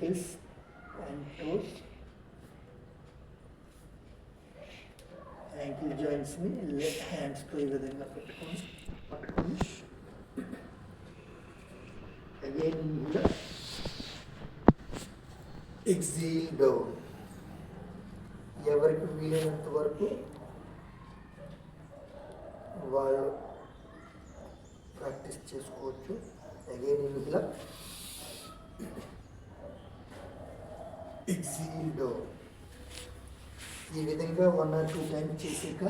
ankles and toes ankle జాయింట్స్ని హ్యాండ్స్తో ఈ విధంగా పెట్టుకొని పట్టుకొని అగైన్ ఇలా ఎగ్జీల్ డౌన్ ఎవరికి వీలైనంత వరకు వాళ్ళు ప్రాక్టీస్ చేసుకోవచ్చు అగైన్ ఇలా ఎగ్జీల్ ఈ విధంగా వన్ ఆర్ టూ టైమ్ చేసాక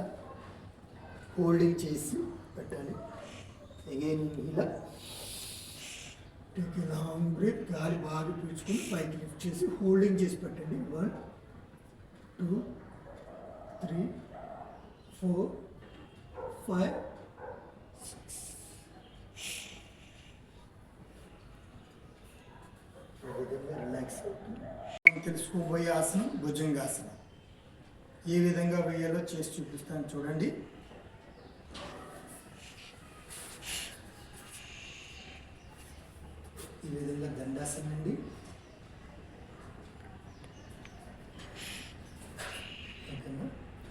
హోల్డింగ్ చేసి పెట్టాలి. అగైన్ ఇలా. టేక్ లాంగ్ బ్రేక్ గాలి బాగా పీల్చుకుని పైకి లిఫ్ట్ చేసి హోల్డింగ్ చేసి పెట్టండి. One two three four five six ఈ విధంగా రిలాక్స్ అవుతుంది తెలుసుకోబోయే ఆసనం భుజంగాసనం. ఏ విధంగా వేయాలో చేసి చూపిస్తాను చూడండి. ఈ విధంగా దండాసనం అండి.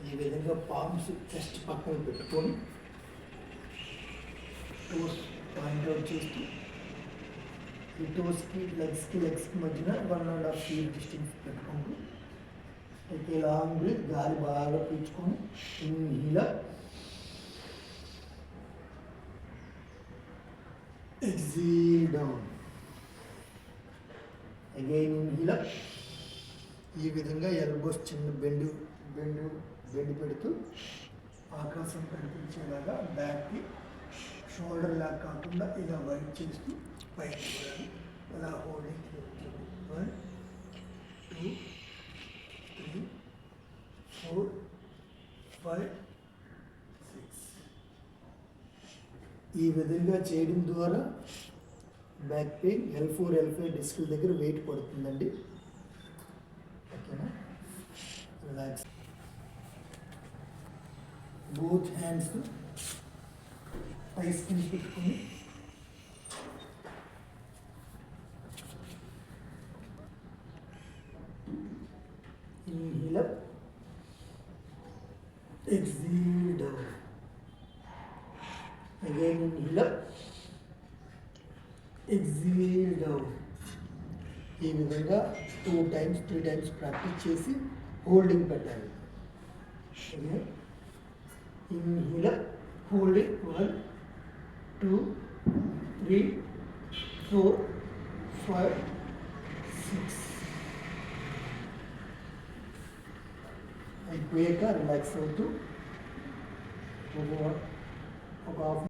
ఈ విధంగా పామ్స్ చెస్ట్ పక్కన పెట్టుకొని టోస్ పాయింట్ అవుట్ చేస్తూ ఈ టోస్కి లెగ్స్కి లెగ్స్కి మధ్యన one and half feet distance పెట్టుకుంటూ అయితే లాంగ్ బ్రీత్ గాలి బాగా పీల్చుకొని inhale exhale down again inhale ఈ విధంగా ఎల్బోస్ చిన్న బెండు బెండు బెండు పెడుతూ ఆకాశం కనిపించేలాగా బ్యాక్కి షోల్డర్ లాగా కాకుండా ఇలా వైట్ చేస్తూ పైకి చూడాలి అలా holding one two three four five six ఈ విధంగా చేయడం ద్వారా back pain L four L five డిస్కుల దగ్గర వెయిట్ పడుతుందండి. ఓకేనా? రిలాక్స్ బోత్ హ్యాండ్స్ పై స్కిన్ పెట్టుకుని Inhale up. Exhale down. Again inhale up. Exhale down. ఈ విధంగా two times three times practice చేసి హోల్డింగ్ పెట్టాలి inhale holding one two three four five six అయిపోయాక రిలాక్స్ అవుతూ ఒక ఒక హాఫ్